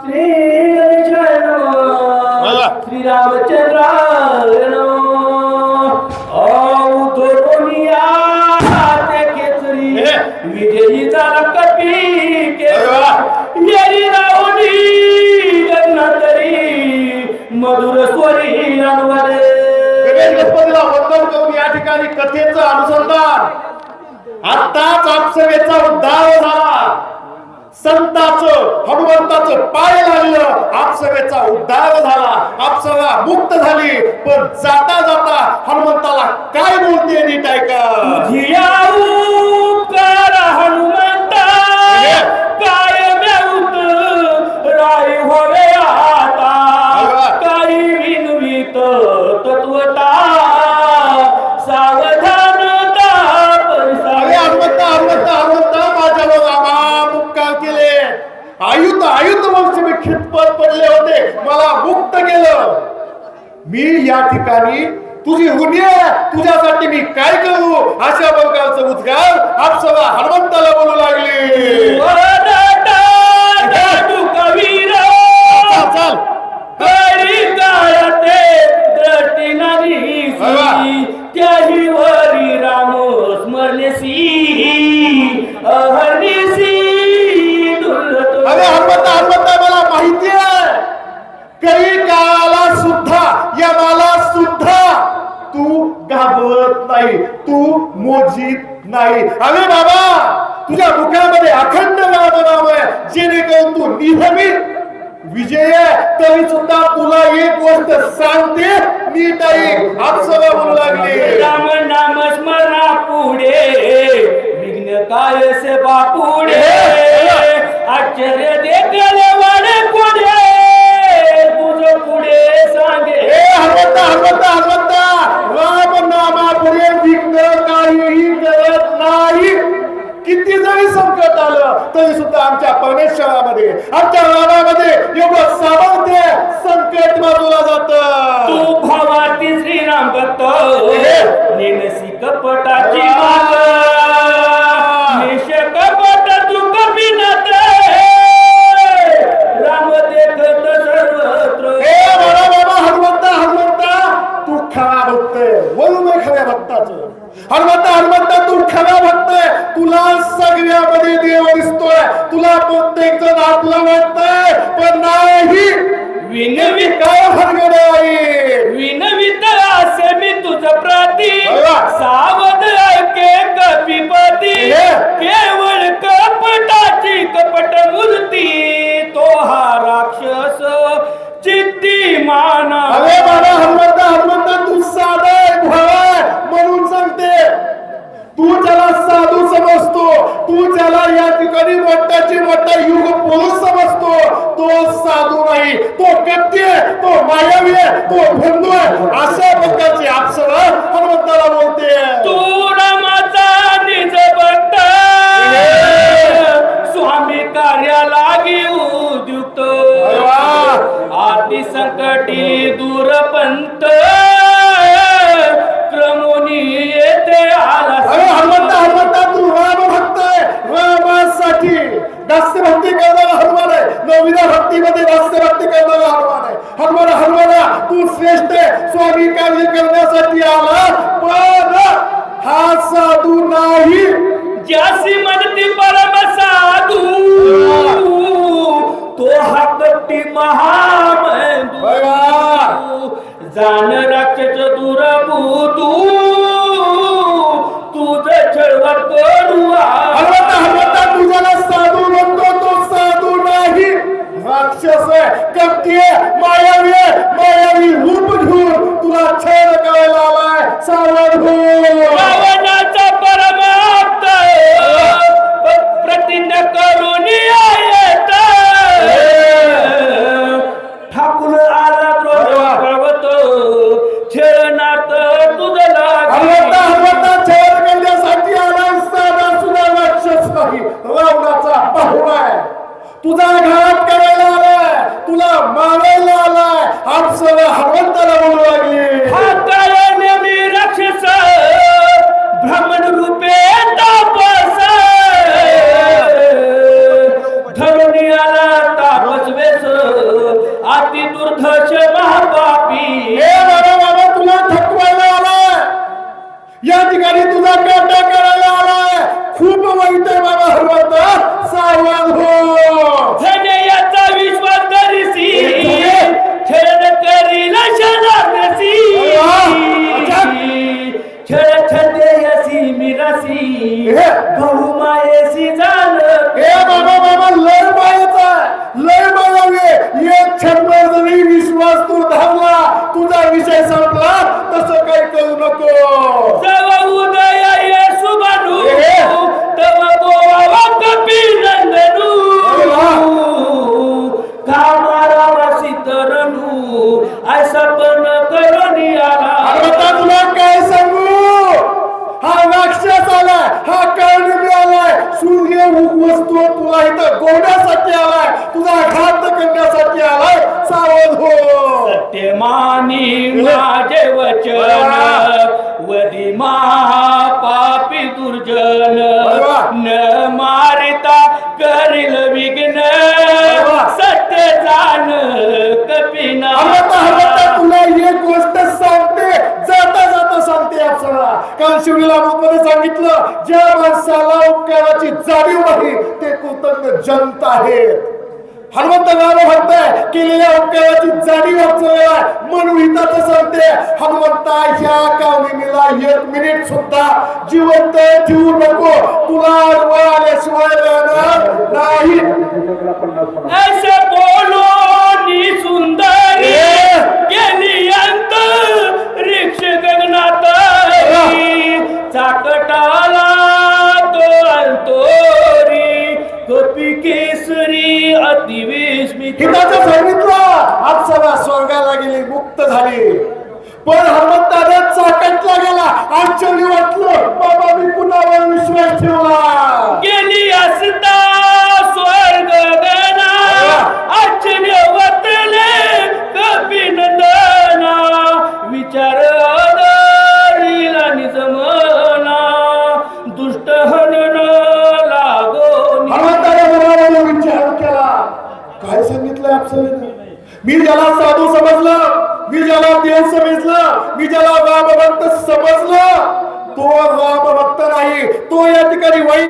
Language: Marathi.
श्री गणेशाय नमः. श्री रामचंद्राय नमः. विजयी झाला कपी गगनातरी मधुर स्वरी अनुवादे वंदन करून या ठिकाणी कथेचं अनुसंधान. आत्ताच आपसवेचा उद्धार झाला. संताचं हनुमंताचं पाय लागलं आपसवेचा उद्धार झाला आपसवा मुक्त झाली. पण जाता जाता हनुमंताला काय बोलते नीट ऐका? धियाऊ आयुध आयुध वंश मी खितपत पडले होते. मला मुक्त केलं. मी या ठिकाणी तुझी ऋणी तुझ्यासाठी मी काय करू? अशा प्रकारचं उद्गार आपसला हनुमंताला बोलू लागले. तू मोजीत नाही. अरे बाबा तुझ्या मुखामध्ये अखंड नाम आहे जेणेकरून तू नियमित विजय तरी सुद्धा तुला एक गोष्ट सांगते नीट ऐक आपसभा बोलू लागली. राम नाम स्मरणा पुढे. विघ्न काय से बापुढे आश्चर्य देखले वाडे पुढे. तुझ पुढे सांगे. हनुमंता हनुमंता हनुमंता राम नामा पुढे विघ्न काहीही करत नाही. किती जरी संकट आलं तरी सुद्धा आमच्या परमेश्वरामध्ये आमच्या रामामध्ये एवढं सामर्थ्य संकट बाजूला जात. तू भावाती श्रीराम भक्त नेनसी कपटाची खरा भक्त तुला सगळ्यामध्ये देव दिसतोय. तुला प्रत्येक जण आपलं वाटतंय. मायावी आहे तो बंधू आहे अशा करण्यासाठी आला पण हा साधू नाही. ज्यासी म्हणती परम साधू तो हा कपटी महामेंदू जाण राक्षस समज तू धरला तुझा विषय संपला तसं काही करू नको. तुला काय सांगू? हा राक्षस आलाय हा कर्णवी आलाय. सूर्य उगवस्तो तुला इथं गोडण्यासाठी आलाय तुझा घात करण्यासाठी आलाय. सावध हो. सत्यमानी माझे वचन. वदी पापी दुर्जन. न मारिता करील विघ्न. सत्य जाण कपिना. तुला एक गोष्ट सांगते. जाता जाता सांगते आपल्याला कारण शिवलीला मध्ये सांगितलं ज्या माणसाला उपकाराची जाणीव नाही ते कृतज्ञ जनता आहे हनुमंत गाव म्हणताय केलेल्या उपकाराची जाणीव आपल्याला म्हणून हिताचं सांगते हनुमंता ह्या कामिनीला एक मिनिट सुद्धा जिवंत ठेवू नको. तुला अडवळ आल्याशिवाय राहणार नाही. केसरी अतिविस्मित हिताचं सांगितलं आज सगळा स्वर्गाला गेली मुक्त झाली. पण हनुमंताने चाकटला गेला. आश्चर्य वाटलं बाबा मी कुणावर विश्वास ठेवला? गेली असता. मी ज्याला साधू समजलं मी ज्याला देव समजलं मी ज्याला रामभक्त समजलं तो रामभक्त नाही तो या ठिकाणी वाईट